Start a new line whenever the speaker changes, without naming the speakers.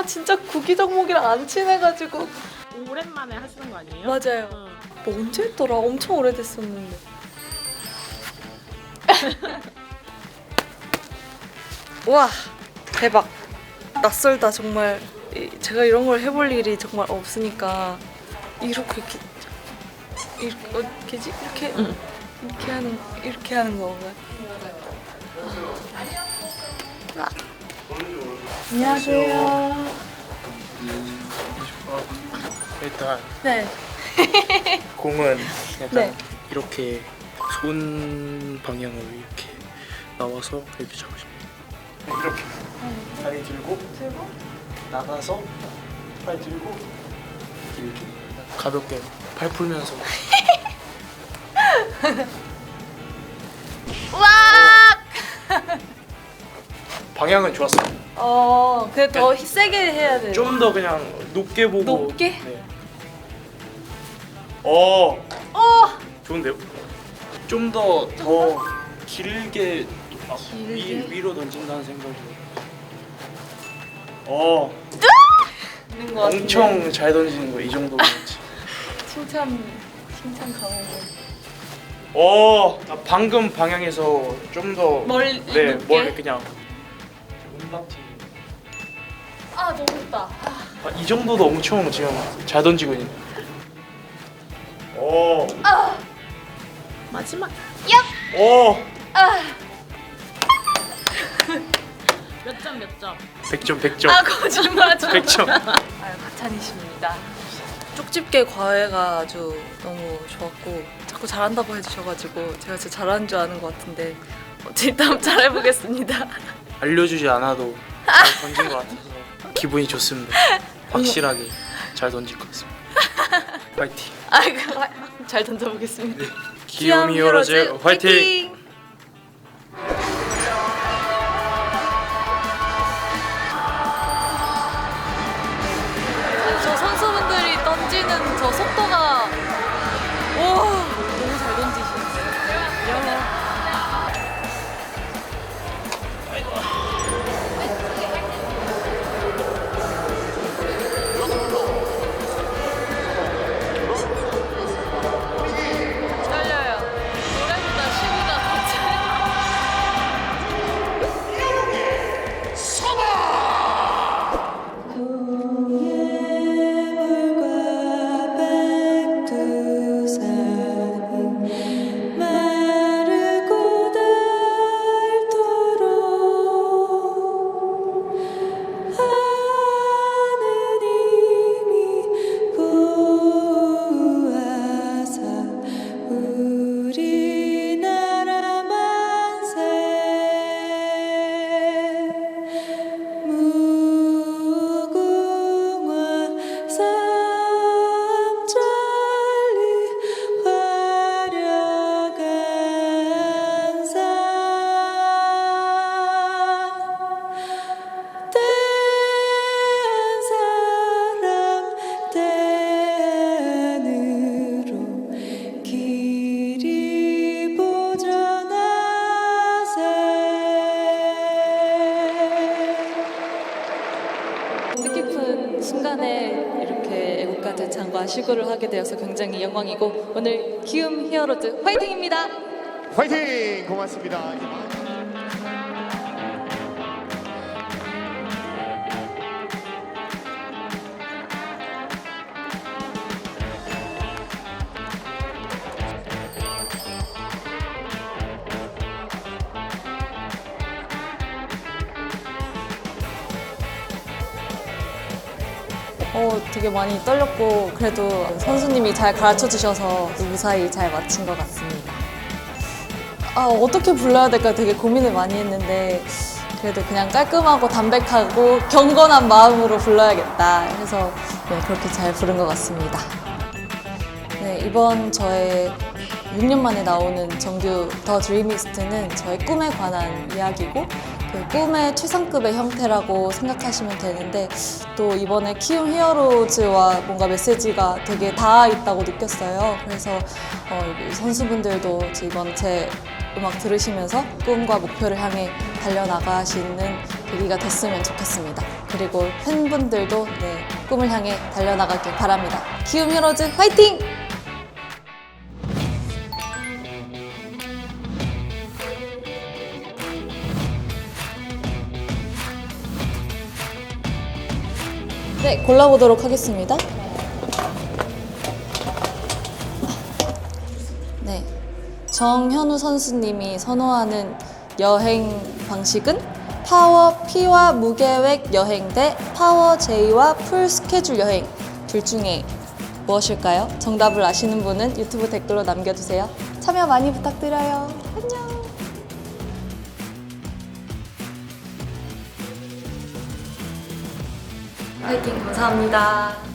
아 진짜 구기 종목이랑 안 친해가지고
오랜만에 하시는 거 아니에요?
맞아요.
어.
뭐 언제 했더라? 엄청 오래됐었는데. 와 대박 낯설다 정말 이- 제가 이런 걸 해볼 일이 정말 없으니까 이렇게 이렇게 이렇게 어떻게지 이렇게
응.
이렇게 하는 이렇게 하는 건가요? 아. 안녕하세요.
일단
네.
공은 약간
네.
이렇게 손 방향으로 이렇게 나와서 이렇게 잡으시면 돼요. 이렇게 다리 들고
들고
나가서 팔 들고 이렇게 가볍게 팔 풀면서 방향은 좋았어요.
어, 그래 더 세게 해야 돼.
좀 더 그냥 높게 보고
높게?
네. 어
어.
좋은데요? 좀 더 더 길게, 아,
길게?
위, 위로 던진다는 생각이 어
있는 것 같은데.
엄청 잘 던지는 거이 정도면
칭찬 칭찬 강호.
어 아, 방금 방향에서 좀 더
멀리
네,
높게?
멀리 그냥 운바티
아 너무 좋다.
아, 이 정도도 엄청 지금 잘 던지고 있는 오,
마지막
오,
몇점 몇 점?
100점, 100점,
아 거짓말 좀.
100점.
아유 가찬이십니다. 쪽집게 과외가 아주 너무 좋았고 자꾸 잘한다고 해주셔가지고 제가 진짜 잘하는 줄 아는 것 같은데 어쨌든 한번 잘해보겠습니다.
알려주지 않아도 잘 던진 것 같아서 기분이 좋습니다. 확실하게 잘 던질 것 같습니다. 파이팅.
아이고 잘 던져보겠습니다.
귀요미 히어로즈 화이팅!
순간에 이렇게 애국가 대창과 시구를 하게 되어서 굉장히 영광이고 오늘 기움 히어로즈 화이팅입니다.
화이팅! 고맙습니다.
어, 되게 많이 떨렸고 그래도 선수님이 잘 가르쳐 주셔서 무사히 잘 마친 것 같습니다. 아, 어떻게 불러야 될까 되게 고민을 많이 했는데 그래도 그냥 깔끔하고 담백하고 경건한 마음으로 불러야겠다 해서 네, 그렇게 잘 부른 것 같습니다. 네, 이번 저의 6년 만에 나오는 정규 더 드리미스트는 저의 꿈에 관한 이야기고 그 꿈의 최상급의 형태라고 생각하시면 되는데 또 이번에 키움 히어로즈와 뭔가 메시지가 되게 닿아 있다고 느꼈어요. 그래서 어, 선수분들도 이번 제 음악 들으시면서 꿈과 목표를 향해 달려나가시는 계기가 됐으면 좋겠습니다. 그리고 팬분들도 네, 꿈을 향해 달려나가길 바랍니다. 기움 히어로즈 화이팅! 네, 골라보도록 하겠습니다. 네. 정현우 선수님이 선호하는 여행 방식은 파워 P와 무계획 여행 대 파워 J와 풀 스케줄 여행 둘 중에 무엇일까요? 정답을 아시는 분은 유튜브 댓글로 남겨주세요. 참여 많이 부탁드려요. 화이팅 감사합니다.